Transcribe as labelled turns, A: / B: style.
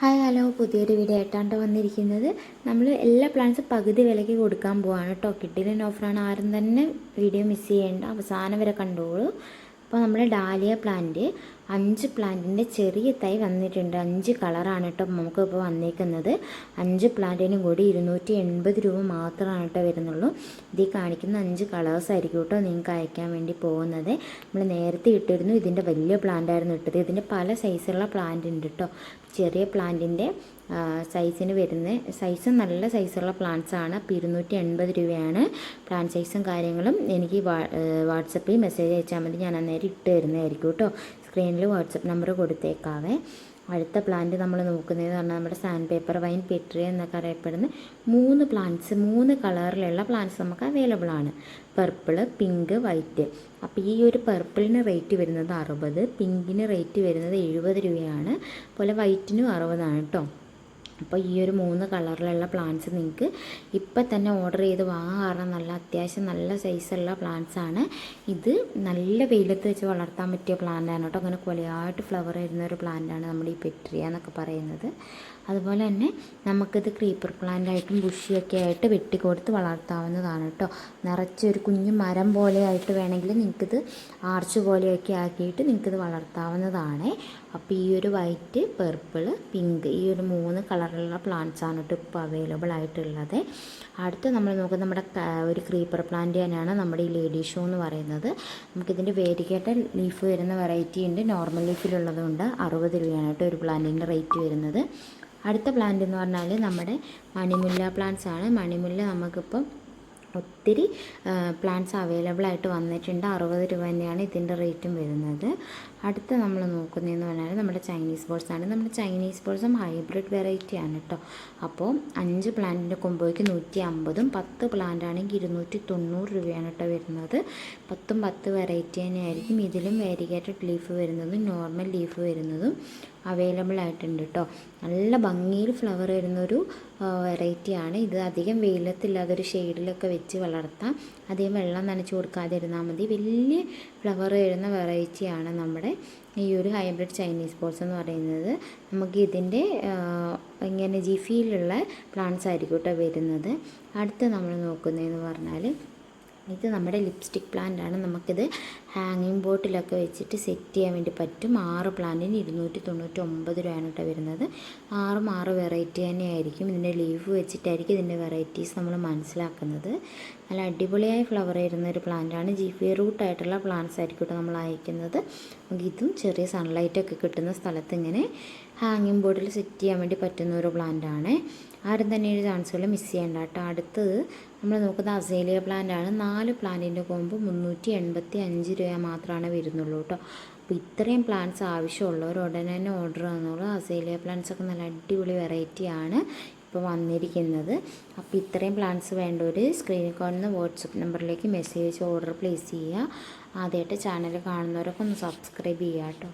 A: Hi hello. പുതിയൊരു video ആയിട്ടാണ് വന്നിരിക്കുന്നത്. നമ്മൾ എല്ലാ പ്ലാൻസും പകുതി വിലയ്ക്ക് കൊടുക്കാൻ പോവാണ് കേട്ടോ കിട്ടിയില്ല ഓഫറാണ് ആരും തന്നെ വീഡിയോ മിസ് ചെയ്യേണ്ട. അവസാനം വരെ കണ്ടോളൂ. അപ്പോൾ നമ്മുടെ ഡാലിയ പ്ലാന്റ് അഞ്ച് പ്ലാന്റിന്റെ ചെറിയ തൈ വന്നിട്ടുണ്ട്. അഞ്ച് കളറാണ് കേട്ടോ നമുക്ക് ഇപ്പോൾ വന്നേക്കുന്നത്. അഞ്ച് പ്ലാന്റിനും കൂടി ഇരുന്നൂറ്റി എൺപത് രൂപ മാത്രമാണ് കേട്ടോ വരുന്നുള്ളൂ. ഇതിൽ കാണിക്കുന്ന അഞ്ച് കളേഴ്സ് ആയിരിക്കും കേട്ടോ നിങ്ങൾക്ക് അയക്കാൻ വേണ്ടി പോകുന്നത്. നമ്മൾ നേരത്തെ ഇട്ടിരുന്നു. ഇതിന്റെ വലിയ പ്ലാന്റ് ആയിരുന്നു ഇട്ടത്. ഇതിന്റെ പല സൈസുള്ള പ്ലാന്റ് ഉണ്ട് കേട്ടോ ചെറിയ പ്ലാന്റിന്റെ സൈസിന് വരുന്ന സൈസ് നല്ല സൈസുള്ള പ്ലാന്റ്സ് ആണ്. അപ്പോൾ ഇരുന്നൂറ്റി എൺപത് രൂപയാണ് പ്ലാന്റ് സൈസും കാര്യങ്ങളും എനിക്ക് വാട്സപ്പിൽ മെസ്സേജ് അയച്ചാൽ മതി. ഞാൻ അന്നേരം ഇട്ട് തരുന്നതായിരിക്കും കേട്ടോ സ്ക്രീനിൽ വാട്സപ്പ് നമ്പർ കൊടുത്തേക്കാവേ. അടുത്ത പ്ലാന്റ് നമ്മൾ നോക്കുന്നത് പറഞ്ഞാൽ നമ്മുടെ സാൻഡ് പേപ്പർ വൈൻ പെട്രി എന്നൊക്കെ അറിയപ്പെടുന്ന മൂന്ന് പ്ലാന്റ്സ് മൂന്ന് കളറിലുള്ള പ്ലാന്റ്സ് നമുക്ക് അവൈലബിൾ ആണ്. പർപ്പിൾ പിങ്ക് വൈറ്റ് അപ്പോൾ ഈ ഒരു പർപ്പിളിന് റേറ്റ് വരുന്നത് അറുപത് പിങ്കിന് റേറ്റ് വരുന്നത് എഴുപത് രൂപയാണ്. അതുപോലെ വൈറ്റിനും അറുപതാണ് കേട്ടോ അപ്പോൾ ഈ ഒരു മൂന്ന് കളറിലുള്ള പ്ലാന്റ്സ് നിങ്ങൾക്ക് ഇപ്പം തന്നെ ഓർഡർ ചെയ്ത് വാങ്ങാൻ കാരണം നല്ല അത്യാവശ്യം നല്ല സൈസുള്ള പ്ലാന്റ്സ് ആണ്. ഇത് നല്ല വെയിലത്ത് വെച്ച് വളർത്താൻ പറ്റിയ പ്ലാന്റ് ആണ് കേട്ടോ. അങ്ങനെ കൊലയായിട്ട് ഫ്ലവർ വരുന്ന ഒരു പ്ലാന്റാണ് നമ്മുടെ ഈ പെട്രിയ എന്നൊക്കെ പറയുന്നത്. അതുപോലെ തന്നെ നമുക്കിത് ക്രീപ്പർ പ്ലാന്റ് ആയിട്ടും ബുഷിയൊക്കെ ആയിട്ട് വെട്ടിക്കൊടുത്ത് വളർത്താവുന്നതാണ് കേട്ടോ. നിറച്ചൊരു കുഞ്ഞു മരം പോലെ ആയിട്ട് വേണമെങ്കിൽ നിങ്ങൾക്കിത് ആർച്ച് പോലെയൊക്കെ ആക്കിയിട്ട് നിങ്ങൾക്കിത് വളർത്താവുന്നതാണ്. അപ്പോൾ ഈ ഒരു വൈറ്റ് പെർപ്പിൾ പിങ്ക് ഈ ഒരു മൂന്ന് കളറിലുള്ള പ്ലാന്റ്സ് ആണ് കേട്ടോ ഇപ്പോൾ അവൈലബിൾ ആയിട്ടുള്ളത്. അടുത്ത് നമ്മൾ നോക്കുന്നത് നമ്മുടെ ഒരു ക്രീപ്പർ പ്ലാന്റ് തന്നെയാണ് നമ്മുടെ ഈ ലേഡി ഷോ എന്ന് പറയുന്നത്. നമുക്കിതിന്റെ വേരിക്കേട്ട ലീഫ് വരുന്ന വെറൈറ്റി ഉണ്ട്. നോർമൽ ലീഫിലുള്ളതുകൊണ്ട് അറുപത് രൂപയാണ് കേട്ടോ ഒരു പ്ലാന്റിന്റെ റേറ്റ് വരുന്നത്. അടുത്ത പ്ലാന്റ് എന്ന് പറഞ്ഞാൽ നമ്മുടെ മണിമുല്ല പ്ലാന്റ്സ് ആണ്. മണിമുല്ല നമുക്കിപ്പം ഒത്തിരി പ്ലാന്റ്സ് അവൈലബിൾ ആയിട്ട് വന്നിട്ടുണ്ട്. അറുപത് രൂപ തന്നെയാണ് ഇതിന്റെ റേറ്റും വരുന്നത്. അടുത്ത നമ്മൾ നോക്കുന്നതെന്ന് പറഞ്ഞാൽ നമ്മുടെ ചൈനീസ് ബോൾസാണ് നമ്മുടെ ചൈനീസ് ബോൾസും ഹൈബ്രിഡ് വെറൈറ്റി ആണ് കേട്ടോ അപ്പോൾ അഞ്ച് പ്ലാന്റിന്റെ കൊമ്പോയ്ക്ക് നൂറ്റി അമ്പതും പത്ത് പ്ലാന്റ് ആണെങ്കിൽ ഇരുന്നൂറ്റി തൊണ്ണൂറ് രൂപയാണ് കേട്ടോ വരുന്നത്. പത്തും പത്ത് വെറൈറ്റി തന്നെയായിരിക്കും. ഇതിലും വേരിഗേറ്റഡ് ലീഫ് വരുന്നതും നോർമൽ ലീഫ് വരുന്നതും. അവൈലബിൾ ആയിട്ടുണ്ട് കേട്ടോ നല്ല ഭംഗിയിൽ ഫ്ലവർ വരുന്നൊരു വെറൈറ്റിയാണ് ഇത് അധികം വെയിലത്തില്ലാതെ ഒരു ഷെയ്ഡിലൊക്കെ വെച്ച് വളർത്താം. അധികം വെള്ളം നനച്ച് കൊടുക്കാതിരുന്നാൽ മതി. വലിയ ഫ്ലവർ വരുന്ന വെറൈറ്റിയാണ് നമ്മുടെ ഈ ഒരു ഹൈബ്രിഡ് ചൈനീസ് പോൾസ് എന്ന് പറയുന്നത്. നമുക്ക് ഇതിന്റെ ഇങ്ങനെ ജിഫിയിലുള്ള പ്ലാന്റ്സ് ആയിരിക്കും കേട്ടോ വരുന്നത്. അടുത്ത് നമ്മൾ നോക്കുന്നതെന്ന് പറഞ്ഞാൽ ഇത് നമ്മുടെ ലിപ്സ്റ്റിക് പ്ലാന്റ് ആണ്. നമുക്കിത് ഹാങ്ങിങ് ബോട്ടിലൊക്കെ വെച്ചിട്ട് സെറ്റ് ചെയ്യാൻ വേണ്ടി പറ്റും. ആറ് പ്ലാന്റിന് ഇരുന്നൂറ്റി തൊണ്ണൂറ്റി ഒമ്പത് രൂപയാണ് കേട്ടോ വരുന്നത്. ആറും ആറ് വെറൈറ്റി തന്നെയായിരിക്കും ഇതിന്റെ ലീഫ് വെച്ചിട്ടായിരിക്കും ഇതിന്റെ വെറൈറ്റീസ് നമ്മൾ മനസ്സിലാക്കുന്നത്. നല്ല അടിപൊളിയായി ഫ്ലവർ വരുന്ന ഒരു പ്ലാന്റാണ് ജി റൂട്ട് ആയിട്ടുള്ള പ്ലാന്റ്സ് ആയിരിക്കും കേട്ടോ നമ്മൾ അയക്കുന്നത്. നമുക്ക് ഇതും ചെറിയ സൺലൈറ്റൊക്കെ കിട്ടുന്ന സ്ഥലത്ത് ഇങ്ങനെ ഹാങ്ങിങ് ബോർഡിൽ സെറ്റ് ചെയ്യാൻ വേണ്ടി പറ്റുന്ന ഒരു പ്ലാന്റാണ് ആരും തന്നെ ഒരു ചാൻസുകൾ മിസ് ചെയ്യേണ്ട കേട്ടോ. അടുത്തത് നമ്മൾ നോക്കുന്നത് അസേലിയ ആണ്. നാല് പ്ലാന്റിന്റെ കോമ്പ് മുന്നൂറ്റി എൺപത്തി അഞ്ച് രൂപ മാത്രമാണ് വരുന്നുള്ളൂ കേട്ടോ. അപ്പോൾ ഇത്രയും പ്ലാന്റ്സ് ആവശ്യമുള്ളവർ ഉടനെ തന്നെ ഓർഡർ തന്നോളൂ അസേലിയ പ്ലാന്റ്സ് ഒക്കെ നല്ല അടിപൊളി വെറൈറ്റി ആണ് ഇപ്പോൾ വന്നിരിക്കുന്നത്. അപ്പോൾ ഇത്രയും പ്ലാന്റ്സ് വേണ്ടവർ സ്ക്രീനിൽ കാണുന്ന വാട്സപ്പ് നമ്പറിലേക്ക് മെസ്സേജ് ഓർഡർ പ്ലേസ് ചെയ്യുക. ആദ്യമായിട്ട് ചാനൽ കാണുന്നവരൊക്കെ ഒന്ന് സബ്സ്ക്രൈബ് ചെയ്യാം കേട്ടോ